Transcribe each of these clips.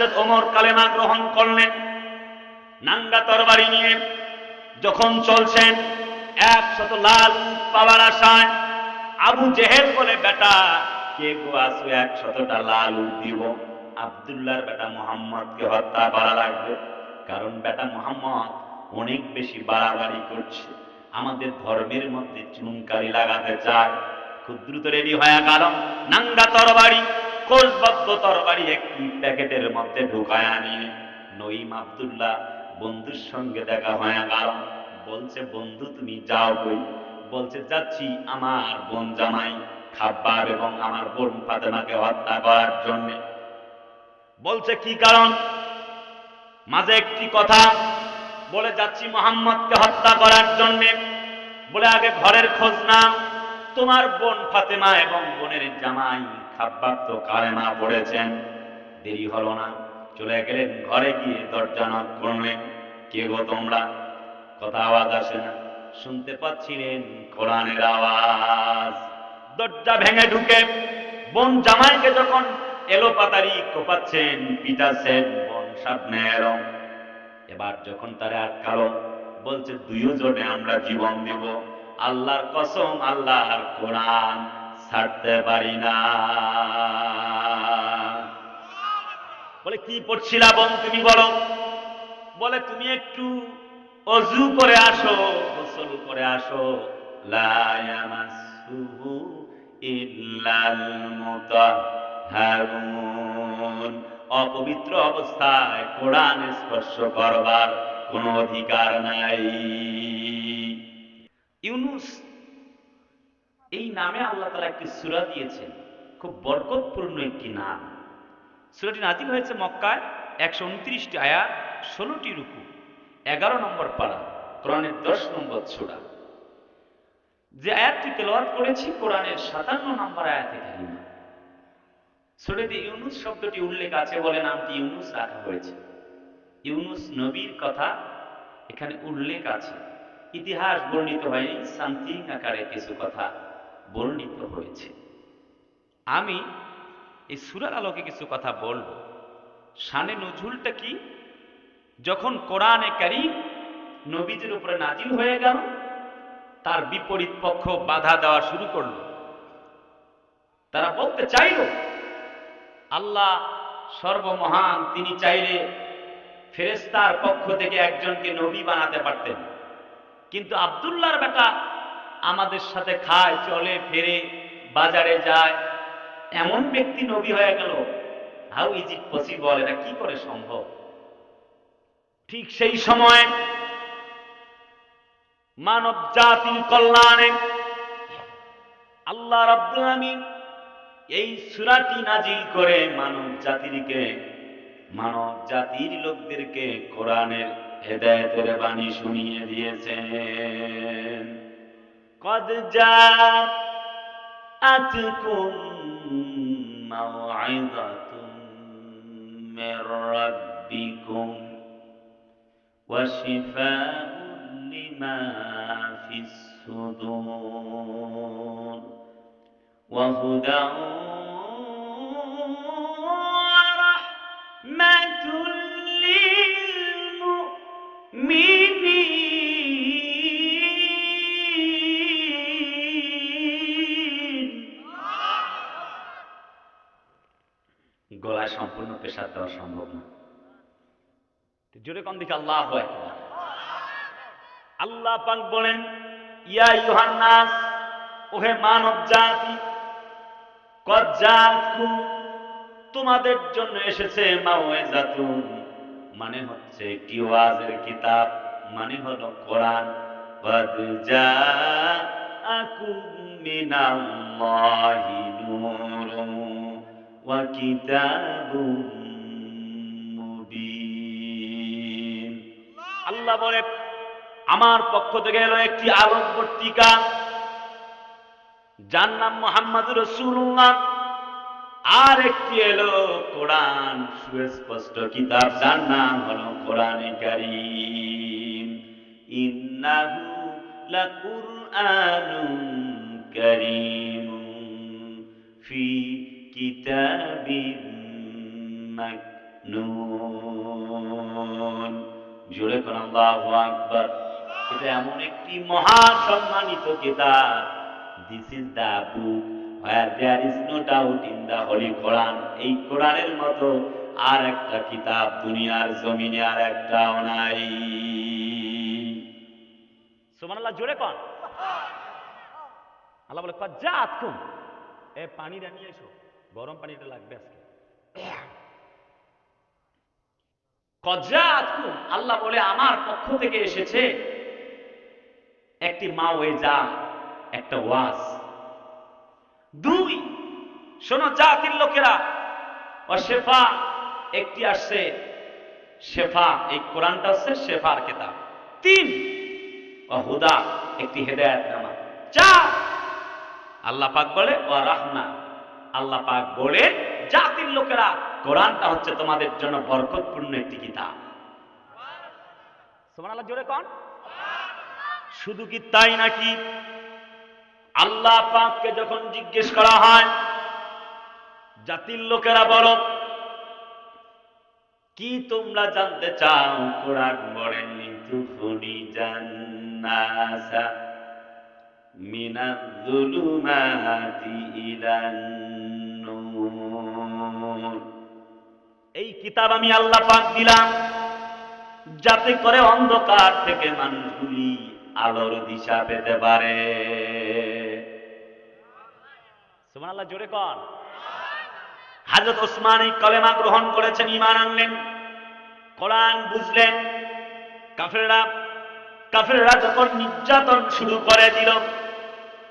হজরত ওমর কালেমা গ্রহণ করলেন। নাঙ্গা তরবারি নিয়ে যখন চলছেন, একশত লাল পাওয়ার আশায় আবু জেহেল বলে, বেটা, কে গো আসু একশতটা লাল দিব? আবদুল্লাহর বেটা মোহাম্মদকে হত্যা করা লাগবে। কারণ বেটা মোহাম্মদ অনেক বেশি বাড়াবাড়ি করছে। আমাদের ধর্মের মধ্যে চুনকারি লাগাতে চায়। খুব দ্রুত রেডি হয়ে গেল নাঙ্গা তরবারি। কোষবদ্ধ তরবারি একটি প্যাকেটের মধ্যে ঢুকায় আনিয়ে নঈম আব্দুল্লাহ বন্ধুর সঙ্গে দেখা হয়ে গেল। বলছে, বন্ধু, তুমি যাও কই? বলছে, যাচ্ছি আমার বোন জামাই খাব্বার এবং আমার বোন ফাতেমাকে হত্যা করার জন্য। বলছে, কি কারণ? মাঝে একটি কথা বলে, যাচ্ছি মোহাম্মদকে হত্যা করার জন্য। বলে, আগে ঘরের খোঁজ না তোমার বোন ফাতেমা এবং বোনের জামাই খাব্বাব তো কালেমা পড়েছেন? দেরি হলো না। চলে গেলেন ঘরে গিয়ে দরজা নক করলেন। কে গো তোমরা? কথা আওয়াজ আসে না। শুনতে পাচ্ছিলেন কোরআনের আওয়াজ। দরজা ভেঙে ঢুকে বোন জামাইকে যখন এলো পাতারি কোপাচ্ছেন পিটাচ্ছেন বোন সামনে এলো এবার যখন তারা আটকালো, বলছে দুইও জনে আমরা জীবন দিব। আল্লাহর কসম, আল্লাহর কোরআন। ছাড়তে পারি না। বলে, কি পড়ছিলা বোন তুমি বলো। বলে, তুমি একটু অজু করে আসো, গোসল করে আসো। অপবিত্র অবস্থায় কোরআন স্পর্শ করবার কোনো অধিকার নাই। ইউনুস এই নামে আল্লাহ তালা একটি সুরা দিয়েছেন। খুব বরকতপূর্ণ একটি নাম। সূরাটি নাজিল হয়েছে মক্কায় একশো উনত্রিশটি আয়াত, ষোলোটি রুকু, এগারো নম্বর পাড়া কোরআনের দশ নম্বর সূরা। যে আয়াতটি তেলাওয়াত করেছি, কোরআনের সাতান্ন নম্বর আয়াতে কারিমা। সূরাতে ইউনুস শব্দটি উল্লেখ আছে বলে নামটি ইউনুস রাখা হয়েছে। ইউনুস নবীর কথা এখানে উল্লেখ আছে। ইতিহাস বর্ণিত হয়নি, সামথিং আকারে কিছু কথা। বর্ণিত হয়েছে। আমি এই সুরার আলোকে কিছু কথা বলব। শানে নজুলটা কি? যখন কোরআনে কারিম নবীজির উপরে নাজিল হয়ে গেল, তার বিপরীত পক্ষ বাধা দেওয়া শুরু করল। তারা বলতে চাইল, আল্লাহ সর্বমহান, তিনি চাইলে ফেরেস্তার পক্ষ থেকে একজনকে নবী বানাতে পারতেন। কিন্তু আবদুল্লাহর বেটা আমাদের সাথে খায়, চলে, ফেরে, বাজারে যায়। এমন ব্যক্তি নবী হয়ে গেল। হাউ ইজ ইট পসিবল এটা কি করে সম্ভব? ঠিক সেই সময় মানব জাতির কল্যাণে আল্লাহ রাব্বুল আমিন এই সূরাটি নাজিল করে মানব জাতিকে, মানব জাতির লোকদেরকে কোরআনের হেদায়েতের বাণী শুনিয়ে দিয়েছেন। قد جاءتكم موعظة من ربكم وشفاء لما في الصدور وهدى ورحمة للمؤمنين. গলায় সম্পূর্ণ পেশার দেওয়া সম্ভব না। জোরে কম দিকে আল্লাহ আল্লাহ পাক বলেন, ইয়া ইউহান্নাস, ওহে মানব জাতি তোমাদের জন্য এসেছে মাওয়াজাতুন মানে হচ্ছে একটি ওয়াজের কিতাব মানে হলো কোরআন। কদ জাআকুম মিনাল্লাহি নূরুন। কিতাবুম মুবিন আল্লাহ বলে, আমার পক্ষ থেকে এলো একটি আলোকবর্তিকা যার নাম মোহাম্মদ রসুল্লাহ। আর একটি এলো কোরআন, সুস্পষ্ট কিতাব, যার নাম হলো কোরআনে কারীম। ইন্নাহু লাকুরআনুন কারীম। ফি কিতাবিন নুন জোরে কোন আল্লাহু আকবার। এটা এমন একটি মহা সম্মানিত কিতাব। This is the book where there is no doubt in the holy Quran এই কোরআনের মতো আর একটা কিতাব দুনিয়ার জমিনে আর একটাও নাই। সুবহানাল্লাহ, জোরে কোন। আল্লাহ বলে যা আতকুম এ পানিটা নিয়ে এসো। গরম পানিটা লাগবে আজকে। আল্লাহ বলে, আমার পক্ষ থেকে এসেছে একটি মা ওয়ে যা একটা ওয়াজ। দুই, শোনো জাতির লোকেরা ও শেফা একটি আসছে, শেফা, এই কোরআনটা হচ্ছে শেফার কেতাব। তিন ও হুদা একটি হেদায়ত নামা চার, আল্লাহ পাক বলে ও রাহমা। আল্লাহ পাক বলে জাতির লোকেরা, কোরআনটা হচ্ছে তোমাদের জন্য বরকতপূর্ণ একটি কিতাব। সুবহানাল্লাহ, জোরে কোন। শুধু কি তাই নাকি? আল্লাহ পাককে যখন জিজ্ঞেস করা হয়, জাতির লোকেরা বলো, কি তোমরা জানতে চাও? কোরআন বলেন তুফুনি জান্নাসা মিনাজ-জুলুমাতি ইলান-নূর এই কিতাব আমি আল্লাহ পাক দিলাম, যাতে করে অন্ধকার থেকে মানুষগুলি আলোর দিশা পেতে পারে। সুবহানাল্লাহ, জোরে কন। হাজরত ওসমান এই কলেমা গ্রহণ করেছেন ইমান আনলেন, কোরআন বুঝলেন, কাফেররা কাফেররা যখন নির্যাতন শুরু করে দিল,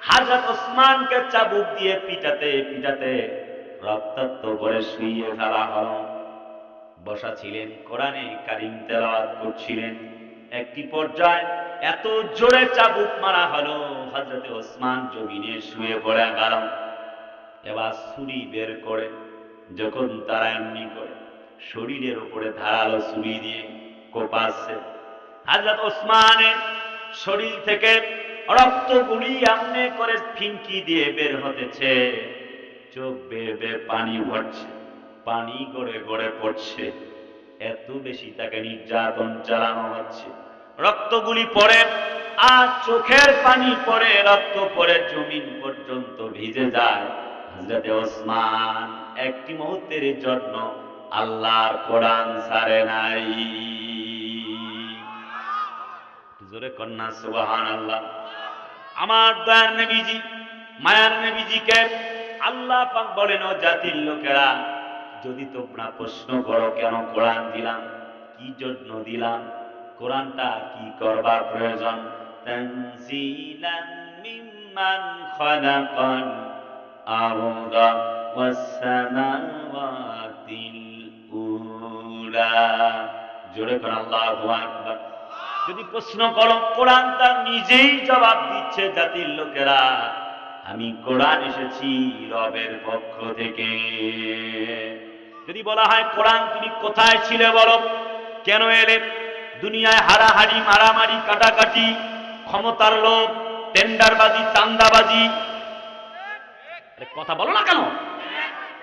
হাজরত ওসমানকে চাবুক দিয়ে পিটাতে পিটাতে রক্তাক্ত করে শুইয়ে ফেলা হলো। বসা ছিলেন, কোরআনে কারিম তেলাওয়াত করছিলেন। একটি পর্যায়ে এত জোরে চাবুক মারা হলো হজরতে ওসমান জমিনে শুয়ে পড়ে গেল এবার ছুরি বের করে, যখন তারা এমনি করে শরীরের উপরে ধারালো ছুরি দিয়ে কোপাচ্ছে হাজরত ওসমানের শরীর থেকে রক্ত গুলি আমনে করে ফিনকি দিয়ে বের হতেছে। চোখ বেয়ে বেয়ে পানি ভরছে। পানি গড়ে গড়ে পড়ছে। এত বেশি তাকে নির্যাতন চালানো হচ্ছে। রক্তগুলি পড়ে, আর চোখের পানি পড়ে, রক্ত পড়ে, জমিন পর্যন্ত ভিজে যায়। হজরতে ওসমান একটি মুহূর্তের জন্য আল্লাহর কোরআন সারে নাই। জোরে কন্যা সুবাহান আল্লাহ আমার দয়ার নবীজি, মায়ার নবীজিকে আল্লাহ পাক বলেন, ও জাতির লোকেরা যদি তোমরা প্রশ্ন করো কেন কোরআন দিলাম, কি জন্য দিলাম, কোরআনটা কি করবার প্রয়োজন? জোরে কোন আল্লাহু যদি প্রশ্ন করো, কোরআন তার নিজেই জবাব দিচ্ছে জাতির লোকেরা, আমি কোরআন এসেছি রবের পক্ষ থেকে। যদি বলা হয় কোরআন তুমি কোথায় ছিলে বলো? কেন এলে? দুনিয়ায় হারাহারি মারামারি, কাটাকাটি, ক্ষমতার লোভ, টেন্ডারবাজি, চান্দাবাজি। কথা বলো না কেন?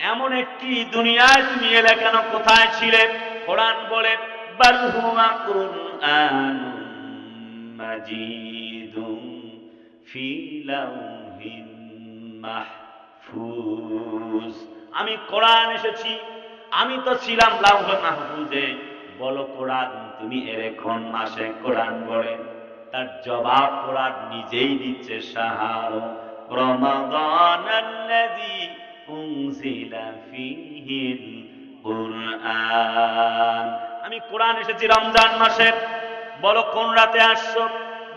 এমন একটি দুনিয়ায় তুমি এলে কেন কোথায় ছিলে? কোরআন বলে আমি কোরআন এসেছি আমি তো ছিলাম লাউহ বলো কোরআন, তুমি এরে কোন মাসে কোরআন বলে তার জবাব কোরআন নিজেই দিচ্ছে সাহার রমাদান আল্লাযী উনজিলা ফীহিল আমি কোরআন এসেছি রমজান মাসে। বলো কোন রাতে আসছো?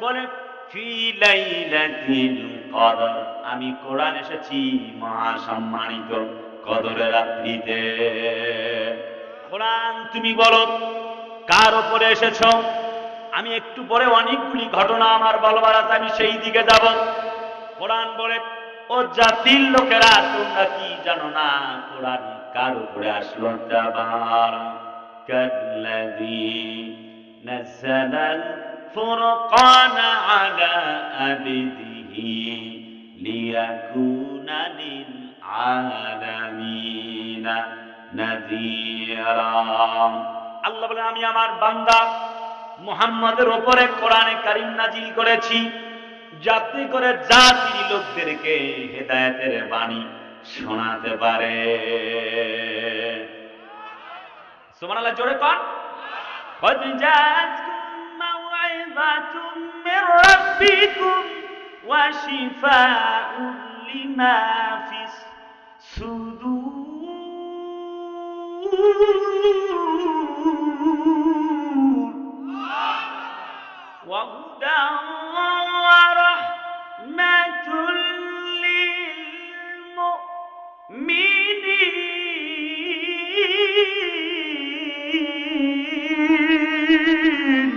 বলে, ফি লাইলাতিল কদর। আমি কোরআন এসেছি মহা সম্মানিত কদরের রাত্রিতে। কোরআন তুমি বলো, কার ওপরে এসেছ? আমি একটু পরে অনেকগুলি ঘটনা আমার বলবার আছে, আমি সেই দিকে যাব। কোরআন বলে, ও জাতির লোকেরা, তোমরা কি জানো না কোরআন কার উপরে আসলো যাবার কাল্লাযী নাযালাল ফুরকান আলা আবদিহি লিয়াকুনা লিল আলামিনা نذيرا আল্লাহ বলেন আমি আমার বান্দা মুহাম্মাদের ওপরে কোরআনে কারিম নাজিল করেছি যাতে করে জাতির লোকদেরকে হেদায়েতের বাণী শোনাতে পারে সুবহানাল্লাহ জোরে কন قد جاءتكم موعظة من ربكم وشفاء لما في الصدور وهدى ورحمة للمؤمنين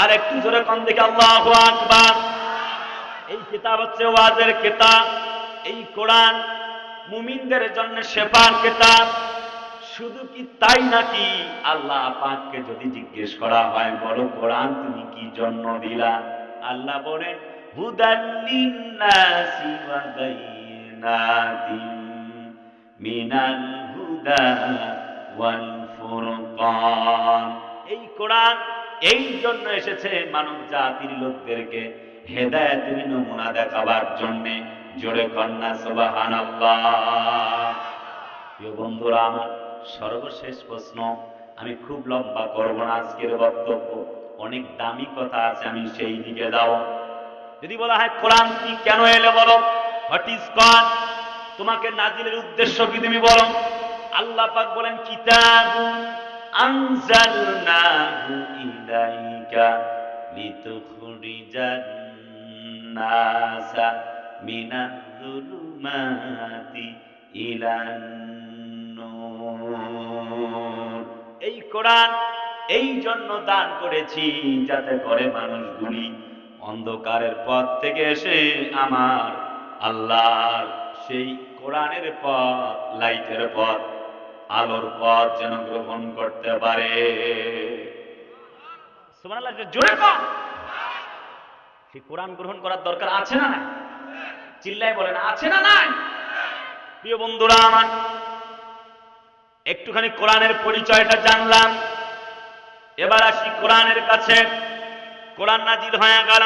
আর একটু জোরে কম দেখে আল্লাহ আকবার এই কিতাব হচ্ছে ওয়াজের কিতাব এই কোরআন মুমিনদের জন্য শেফার কিতাব। শুধু কি তাই নাকি? আল্লাহ পাককে যদি জিজ্ঞেস করা হয়, বলো, কোরআন তুমি কি জন্ম দিলা? আল্লাহ বলেন মিনাল এই কোরআন এই জন্য এসেছে মানব জাতির লোকদেরকে হেদায়েতের নমুনা দেখাবার জন্য। জোরে কন্যা সুবাহান প্রিয় বন্ধুরা, আমার সর্বশেষ প্রশ্ন, আমি খুব লম্বা করব না আজকের বক্তব্য, অনেক দামি কথা আছে, আমি সেই দিকে যাব। যদি বলা হয়, কোরআন কি কেন এলে বলো? হোয়াট ইজ গড তোমাকে নাজিলের উদ্দেশ্য কি তুমি বলো? আল্লাহ পাক বলেন, কিতাবুন আনজালনাহু ইলাইকা লিতুখরিজান নাসা। মিনাজ-জুলুমাতি ইলান এই কোরআন এই জন্য দান করেছি যাতে করে মানুষগুলি অন্ধকারের পথ থেকে এসে আমার আল্লাহর সেই কোরআনের পথ, লাইটের পথ, আলোর পথ যেন গ্রহণ করতে পারে। সেই কোরআন গ্রহণ করার দরকার আছে না নাই? চিল্লায় বলেন আছে না নাই? প্রিয় বন্ধুরা আমার, একটুখানি কোরআনের পরিচয়টা জানলাম। এবার আসি কোরআনের কাছে। কোরআন নাজির হয়ে গেল।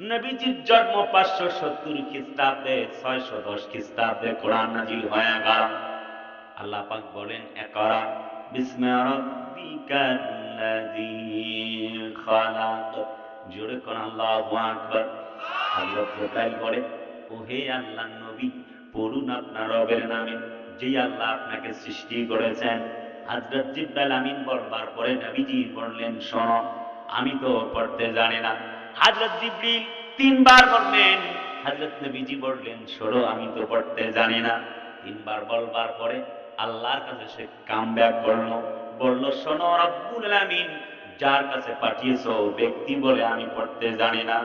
নবীজির জন্ম পাঁচশো সত্তর খ্রিস্টাব্দে, ছয়শো দশ খ্রিস্টাব্দে কোরআন নাজিল হয়ে গেল। আল্লাহ পাক বলেন, একরা বিস্মে রব্বিকাল্লাযী জোরে কোন আল্লাহু আকবার। হযরত জিবরাইল বলে ও হে আল্লাহর নবী, পড়ুন আপনার রবের নামে, যেই আল্লাহ আপনাকে সৃষ্টি করেছেন। হযরত জিবরাইল আমিন বলবার পরে নবীজি বললেন, শোনো, আমি তো পড়তে জানি না। হযরত জিবরিল তিনবার বললেন, হযরত নবীজি বললেন, শোনো, আমি তো পড়তে জানি না। তিনবার বলবার পরে আল্লাহর কাছে সে কাম ব্যাক করল, বলল, শোনো, রব্বুল আলামিন, যার কাছে পাঠিয়েছো ব্যক্তি বলে আমি পড়তে জানি না।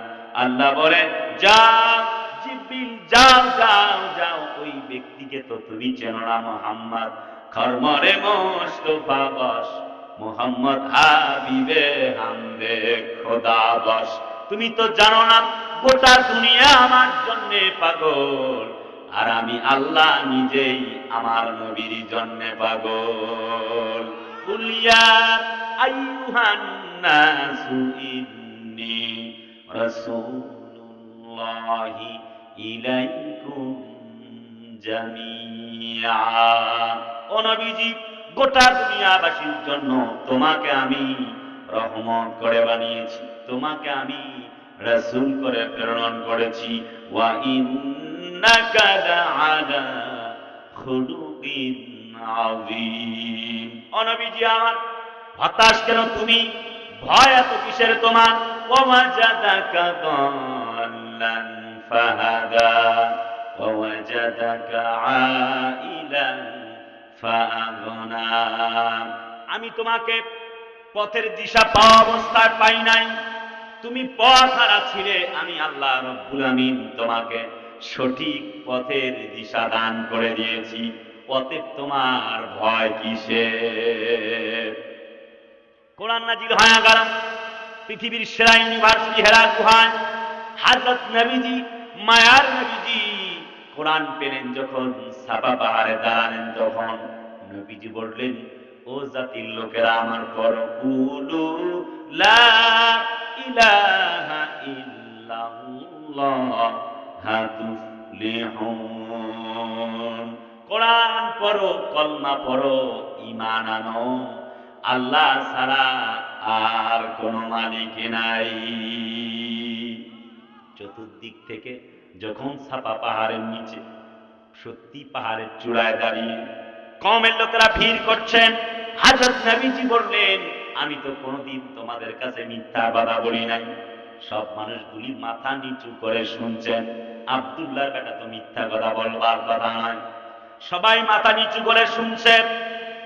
আল্লাহ বলে, যাও, জিব্রিল, যাও যাও যাও। ওই ব্যক্তিকে তো তুমি চেনো না, মোহাম্মদ। খরমরে মোস্তফা বস, মোহাম্মদ হাবিবে হামদে খোদা বস। তুমি তো জানো না, গোটা দুনিয়া আমার জন্য পাগল। আর আমি আল্লাহ নিজেই আমার নবীর জন্য পাগল। কুলিয়া আইয়ুহান নাসু ইন্নী রাসূলুল্লাহি ইলাইকুম জামিআ। ও নবীজি, গোটা দুনিয়াবাসীর জন্য তোমাকে আমি রহমত করে বানিয়েছি, তোমাকে আমি করে প্রেরণ করেছি। ওয়া ইন্নাকা লাআলা খুলুকিন আযীম। ও নবীজি, আমার হতাশ কেন তুমি? ভয় এত কিসের তোমার? ওয়াজাদাকা দাল্লান ফাহাদা ওয়াজাদাকা আইলান ফাআগনা। আমি তোমাকে পথের দিশা পাওয়া অবস্থায় পাই নাই। তুমি পথ হারা ছিলে আমি আল্লাহ রব্বুল আমিন তোমাকে সঠিক পথের দিশা দান করে দিয়েছি। অতএব তোমার ভয় কিসের? কোরআন নাজিল হয়ে গেল। পৃথিবীর সেরা ইউনিভার্সিটি হেরা গুহান হাজরত নবীজি, মায়ার নবীজি কোরআন পেলেন যখন সাপা পাহাড়ে দাঁড়ালেন তখন। নবীজি বললেন, ও জাতির লোকেরা, আমার পর কুলু লা ইলাহা ইল্লাল্লাহ কোরআন পড়ো, কলমা পড়ো, ঈমান আনো। আল্লাহ ছাড়া আর কোনো মালিক নাই। চতুর্দিক থেকে যখন ছাপা পাহাড়ের নিচে, সত্যি পাহাড়ের চূড়ায় দাঁড়িয়ে কমের লোকেরা ভিড় করছেন, হাজরত নবীজি বললেন, আমি তো কোনোদিন তোমাদের কাছে মিথ্যা কথা বলি নাই। সব মানুষগুলি মাথা নিচু করে শুনছেন, আব্দুল্লাহর বেটা তো মিথ্যা কথা বলবার কথা নয়। সবাই মাথা নিচু করে শুনছেন,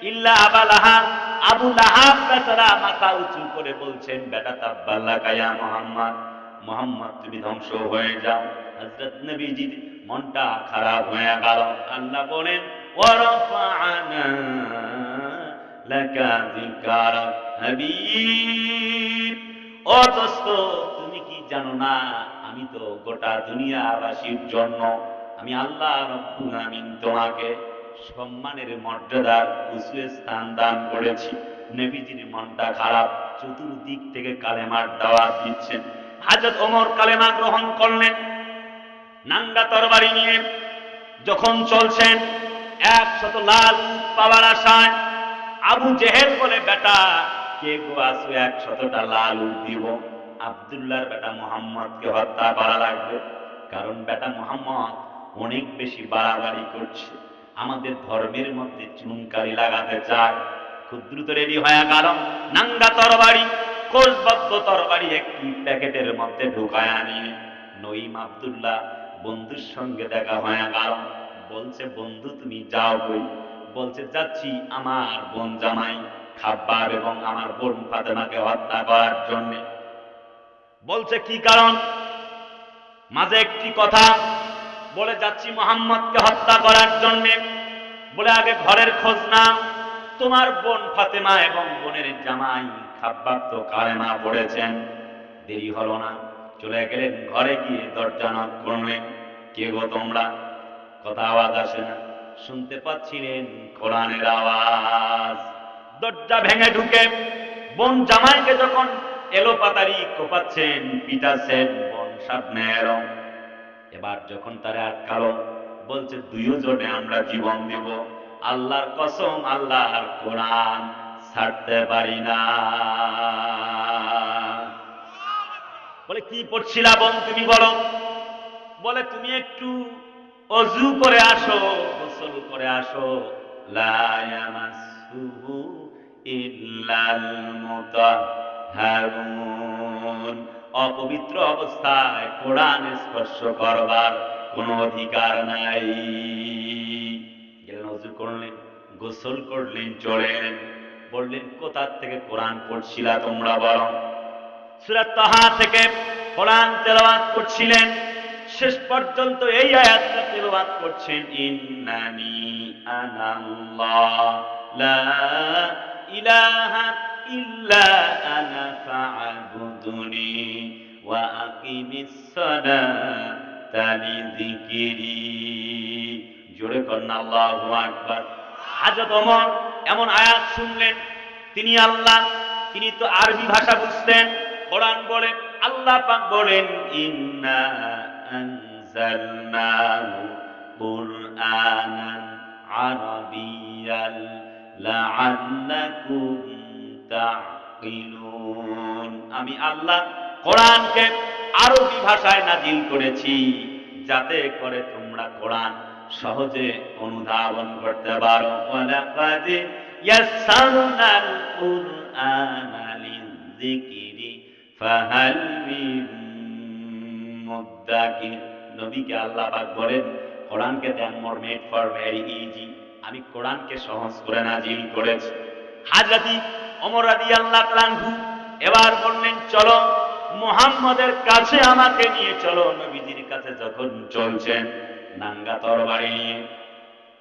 ইল্লা আবা লাহাব আবু লাহাব বেচারা মাথা উঁচু করে বলছেন, বেটা তাব্বাল্লা কায়া মোহাম্মদ। মোহাম্মদ, তুমি ধ্বংস হয়ে যাও। হযরত নবীজির মনটা খারাপ হয়ে গেল। আল্লাহ বলেন ওয়ারাফা'না লাকা দোস্ত, তুমি কি জানো না, আমি তো গোটা দুনিয়াবাসীর জন্য, আমি আল্লাহ রব্বুল আমিন তোমাকে সম্মানের মর্যাদার উঁচু স্থান দান করেছি। নবীজির মনটা খারাপ, চতুর্দিক থেকে কালেমার দাওয়াত দিচ্ছেন। হাজরত ওমর কালেমা গ্রহণ করলেন, নাঙ্গা তরবারি নিয়ে যখন চলছেন, একশত লাল পাওয়ার আশায় আবু জেহেল বলে, বেটা, কে গো আসু একশতটা লাল দিব? আবদুল্লাহর বেটা মোহাম্মদকে হত্যা করা লাগবে। কারণ বেটা মোহাম্মদ অনেক বেশি বাড়াবাড়ি করছে। আমাদের ধর্মের মধ্যে চুনকারি লাগাতে চায়। খুব দ্রুত রেডি হয়ে গেল। নাঙ্গা তরবারি, কোষবদ্ধ তরবারি একটি প্যাকেটের মধ্যে ঢুকায় আনি নঈম আব্দুল্লাহ বন্ধুর সঙ্গে দেখা হয়ে গেল। বলছে, বন্ধু, তুমি যাও বই বলছে, যাচ্ছি আমার বোন জামাই খাব্বার এবং আমার বোন ফাতেমাকে হত্যা করার জন্য। বলছে, কি কারণ? মাঝে একটি কথা বলে যাচ্ছি, মোহাম্মদকে হত্যা করার জন্য বলে আগে ঘরের খোঁজ না তোমার বোন ফাতেমা এবং বোনের জামাই খাব্বাব তো কালেমা পড়েছেন। দেরি হলো না, চলে গেলেন ঘরে গিয়ে দরজা নক করলেন কে গো তোমরা? কথা আওয়াজ আসে না, শুনতে পাচ্ছিলেন কোরআনের আওয়াজ। দরজা ভেঙে ঢুকে বোন জামাইকে যখন এলো পাতারি কোপাচ্ছেন, পিটাচ্ছেন, বোন সামনের এবার যখন তারা আটকালো বলছে দুইজনে আমরা জীবন দেব, আল্লাহর কসম, আল্লাহর কোরআন ছাড়তে পারি না। বলে, কি পড়ছিলা বোন তুমি বলো। বলে, তুমি একটু অজু করে আসো, গোসল করে আসো। লা ইয়ামাসসুহু ইল্লাল মুতাহহারুন অপবিত্র অবস্থায় কোরআন স্পর্শ করবার কোনো অধিকার নাই। গেলেন অজু করলেন, গোসল করলেন, চলে এলেন। বললেন কোথার থেকে কোরআন পড়ছিলা তোমরা বলো? সুরাত তাহা থেকে কোরআন তেলাওয়াত করছিলেন। শেষ পর্যন্ত এই আয়াতটা তেলাওয়াত করছেন, ইন্নানি আনাল্লাহ লা ইলাহা ইল্লা আনা ফা'বুদুনি ওয়া আকিমিস সালাতা লিযিকরি। জোরে কন্না আল্লাহু আকবার। হাজরত ওমর এমন আয়াত শুনলেন, তিনি আল্লাহ, তিনি তো আরবি ভাষা বুঝতেন, কোরআন বলে আল্লাহ পাক বলেন, ইন্না আনজালনাহু কুরআনান আরাবিয়াল লাআল্লাকুম তাকিলুন আমি আল্লাহ কোরআনকে আরবি ভাষায় নাজিল করেছি, যাতে করে তোমরা কোরআন সহজে অনুধাবন করতে পারো। নবীকে আল্লাহ পাক বলেন, কোরআনকে then more made for very easy আমি কোরআনকে সহজ করে নাজিল করেছি। হাজরাতি ওমর রাদিয়াল্লাহু তাআলাহু এবার বললেন, চলো, মুহাম্মদের কাছে আমাকে নিয়ে চলো। নবীজির কাছে যখন চলছেন নাঙ্গা তরবারি নিয়ে,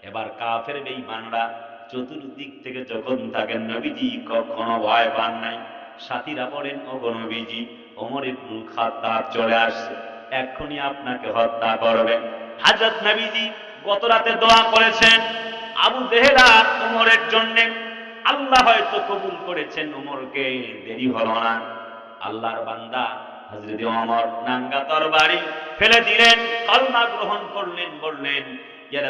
এবার কাফের বেঈমানরা চতুর্দিক থেকে যখন থাকেন, নবীজি কখনো ভয় পান নাই। সাথীরা বলেন নবীজি, ওমর ইবনুল খাত্তাব চলে আসছে, এক্ষুনি আপনাকে হত্যা করবে। হাজরত নবীজি গত রাতে দোয়া করেছেন, আবু জেহেলা উমরের জন্য আল্লাহ হয়তো কবুল করেছেন উমরকে, দেরি হলো না। আল্লাহর বান্দা হজরত অমর নাঙ্গা তরবারি ফেলে দিলেন, কলমা গ্রহণ করলেন, বললেন, ইয়া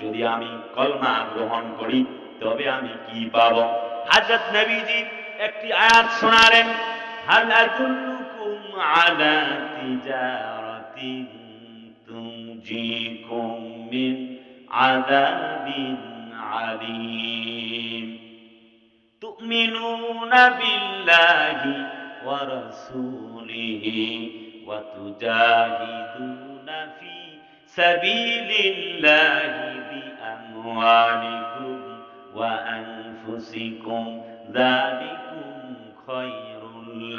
যদি আমি কলমা গ্রহণ করি, তবে আমি কি পাবো? হযরত নবীজি একটি আয়াত শোনালেন, হাল আদুল্লুকুম আলা তিজারাতিন তুনজিকুম মিন আযাবিন আলীম تؤمنون بالله ورسوله وتجاهدون في سبيل الله بأموالكم وأنفسكم ذلكم خير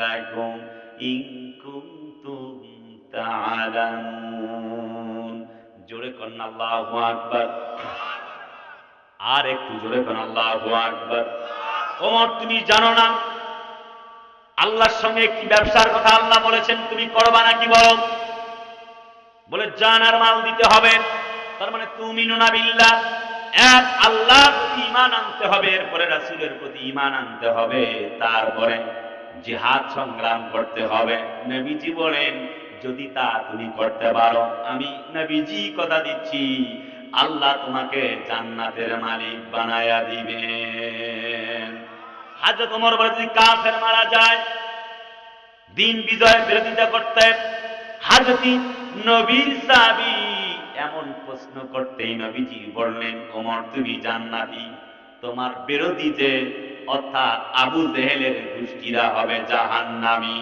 لكم إن كنتم تعلمون জোরে কন্যা আল্লাহু আকবার আর একটু জোরে কন আল্লাহু আকবার। ওমর, তুমি জানো না আল্লাহর সঙ্গে একটি ব্যবসার কথা আল্লাহ বলেছেন? তুমি করবা নাকি বলো? বলে, জান আর মাল দিতে হবে। তার মানে তুমি নুনা এক, আল্লাহর প্রতি ইমান আনতে হবে, এরপরে রাসূলের প্রতি ইমান আনতে হবে। তারপরে জিহাদ সংগ্রাম করতে হবে। নবীজি বলেন, যদি তা তুমি করতে পারো, আমি নবীজি কথা দিচ্ছি। আল্লাহ তোমাকে জান্নাতের মালিক বানায়া দিবেন। হাজরত ওমর বলে, যদি কাফের মারা যায়, দিন বিজয়ের বিরোধিতা করতে, হাজরতি নবীর সাবি এমন প্রশ্ন করতেই নবীজি বললেন, ওমর, তুমি জান্নাতি। তোমার বিরোধী যে অর্থাৎ আবু জেহেলের গোষ্ঠীরা হবে জাহান্নামি।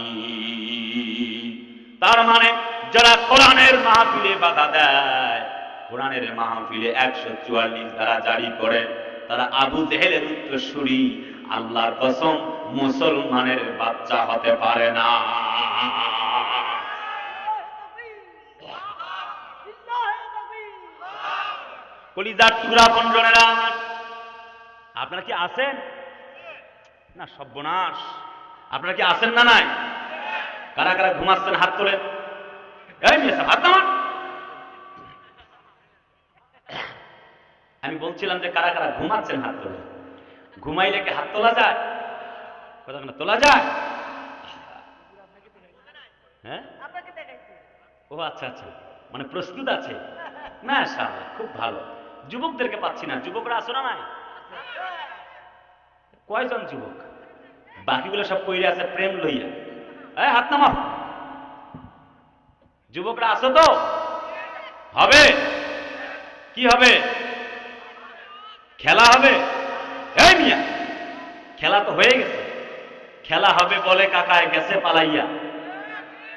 তার মানে যারা কোরআনের মাহফিলে বাধা দেয় কোরআনের মাহফিলে একশো চুয়াল্লিশ ধারা জারি করে, তারা আবু জেহেলের উত্তরসূরি। আল্লাহর কসম, মুসলমানের বাচ্চা হতে পারে না। কলিজার টুকরা বন্ধনেরা, আপনারা কি আছেন? না, সর্বনাশ। আপনারা কি আছেন না নাই? কারা কারা ঘুমাচ্ছেন, হাত তোলেন? হাত নামান। আমি বলছিলাম যে কারা কারা ঘুমাচ্ছেন হাত তোলে ঘুমাইলে কি হাত তোলা যায়? কথা না, তোলা যায়? হ্যাঁ? ও আচ্ছা আচ্ছা। মানে প্রস্তুত আছে? না খুব ভালো। যুবকদেরকে পাচ্ছি না। যুবকরা আসো না কয়জন যুবক? বাকিগুলো সব কইরে আছে, প্রেম লইয়া। এই, হাত নামাও। যুবকরা আসো তো? হবে? কি হবে? খেলা হবে? এই মিয়া, খেলা তো হয়ে গেছে। খেলা হবে বলে কাকায় গেছে পালাইয়া।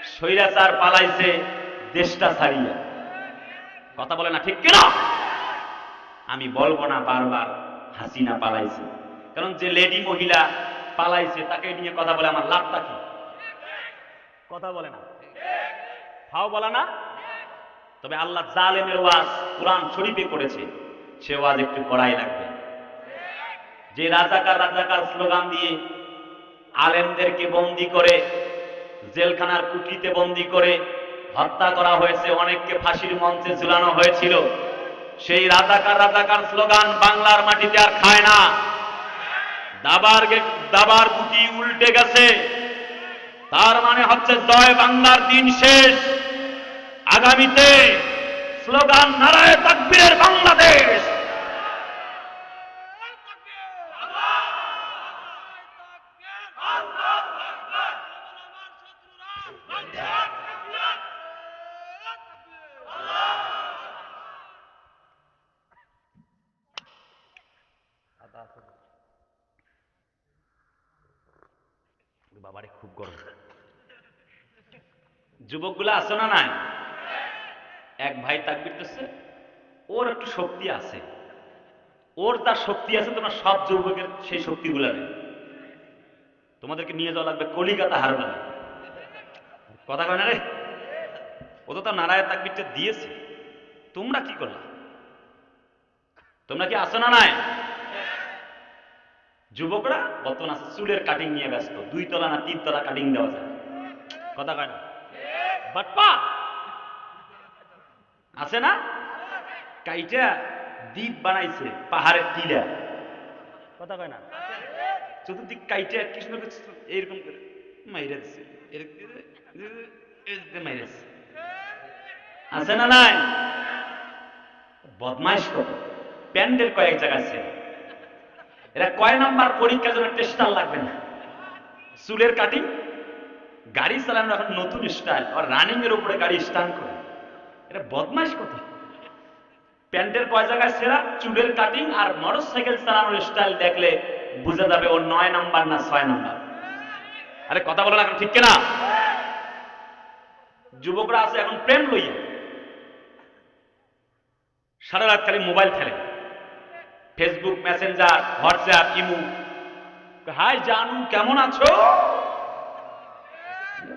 স্বৈরাচার পালাইছে দেশটা ছাড়িয়া। কথা বলে না ঠিক কিনা? আমি বলব না বারবার হাসিনা পালাইছে। কারণ যে লেডি মহিলা পালাইছে, তাকে নিয়ে কথা বলে আমার লাভটা কি? কথা বলে না। হাও বলা না? তবে আল্লাহ জালেমের ওয়াজ কোরআন শরীফে করেছে। সে ওয়াজ একটু করাই লাগবে। যে রাজাকার রাজাকার স্লোগান দিয়ে আলেমদেরকে বন্দি করে, জেলখানার কুটিতে বন্দি করে হত্যা করা হয়েছে, অনেককে ফাঁসির মঞ্চে ঝুলানো হয়েছিল, সেই রাজাকার রাজাকার স্লোগান বাংলার মাটিতে আর খায় না। দাবার দাবার গুটি উল্টে গেছে। তার মানে হচ্ছে জয় বাংলার দিন শেষ। আগামীতে স্লোগান নারায় তাকবীরের বাংলাদেশ। যুবকগুলো আছে না নাই? এক ভাই তাকবির দিচ্ছে ওর একটু শক্তি আছে। ওর তার শক্তি আছে, তোমার সব যুবকের সেই শক্তিগুলো নেই তোমাদেরকে নিয়ে যাওয়া লাগবে কলিকাতা হারবালে। কথা কয় না রে? ও তো তার নারায়ণ তাকবিরটা দিয়েছে। তোমরা কি করলা? তোমরা কি আসো না নাই? যুবকরা বর্তমান আছে, চুলের কাটিং নিয়ে ব্যস্ত। দুই তলা না তিন তলা কাটিং দেওয়া যায়। কথা কয় না? বাটপা আছে না? কাইটা দ্বীপ বানাইছে পাহাড়ের টিলা কথা কয় না? চতুর্দিক কাইটা কৃষ্ণ এইরকম করে মাইরা দিছে। এরকম করে, করে মাইরা দিছে। আছে না নাই? বদমাইশ কত প্যান্ডেল কয়েক জায়গা আছে। এরা কয় নাম্বার পরীক্ষার জন্য টেস্টার লাগবে না। চুলের কাটিং গাড়ি চালানোর এখন নতুন স্টাইল আর রানিং এর উপরে গাড়ি স্টান করে। এটা বদমাইশ কত প্যান্টের কয় জায়গায় সেরা, চুলের কাটিং আর মোটর সাইকেল চালানোর স্টাইল দেখলে বুঝে যাবে ও নয় নাম্বার না ছয় নাম্বার। আরে কথা বলো না এখন ঠিক কিনা? যুবকরা আছে, এখন প্রেম লইয়া। সারা রাত খালি মোবাইল খেলে। Facebook Messenger WhatsApp imo hi জানু, কেমন আছো?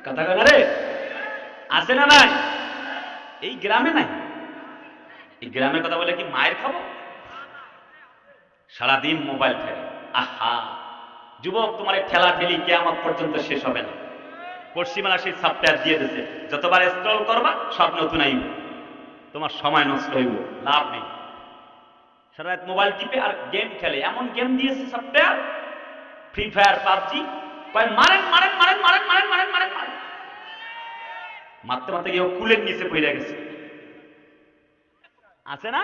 কথা না রে? আছে না নাই? এই গ্রামে নাই? এই গ্রামের কথা বলে কি মায়ের খাব? সারাদিন মোবাইল ফেলে আহা! যুবক, তোমার ঠেলা ঠেলি কেমন পর্যন্ত শেষ হবে না। পশ্চিমালা সেই দিয়ে যতবার স্ক্রল করবা, সব নতুন আইব। তোমার সময় নষ্ট হইব, লাভ নেই। সারা রাত মোবাইল টিপে আর গেম খেলে। এমন গেম দিয়েছে সফটওয়্যার ফ্রি ফায়ার পাবজি। কয় মারেন মারেন মারেন মারেন মারেন মারেন মারেন মারেন। মারতে মারতে গিয়ে কুলের নিচে পড়ে গেছে। আছে না?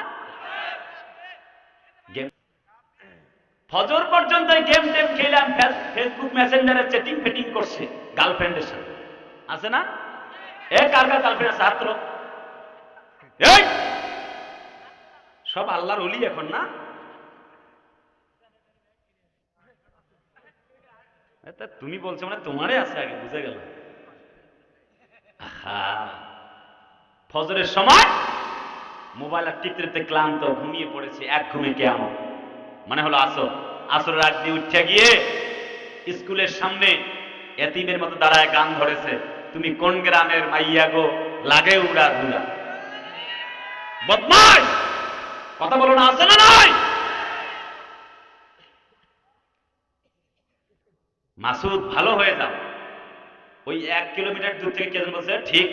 ফজর পর্যন্ত গেম টেম খেলাম ফেসবুক মেসেঞ্জারে চ্যাটিং ফেটিং করছে গার্লফ্রেন্ডের সাথে। আছে না? এ, কার কার গার্লফ্রেন্ড আছে? হাত এই! সব আল্লাহর অলি এখন না? তুমি বলছো মানে তোমারই আছে আগে, বুঝে গেল আহা ফজরের সময় মোবাইল আর টিপতে ক্লান্ত ঘুমিয়ে পড়েছে, এক ঘুমে কেমন মানে হলো আসর। আসরের আগ দিয়ে উঠে গিয়ে স্কুলের সামনে এতিমের মতো দাঁড়ায় গান ধরেছে, তুমি কোন গ্রামের মাইয়া গো? লাগে উড়া ধুলা। বদমাস কথা বলো না, আছে না নাই? মাসুদ, ভালো হয়ে যাও। ওই এক কিলোমিটার দূর থেকে কেজন বলছে, ঠিক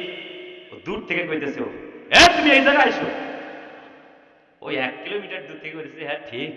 দূর থেকে কইতেছে ও। হ্যাঁ তুমি এই জায়গায় আইসো। ওই এক কিলোমিটার দূর থেকে কইতেছে হ্যাঁ ঠিক।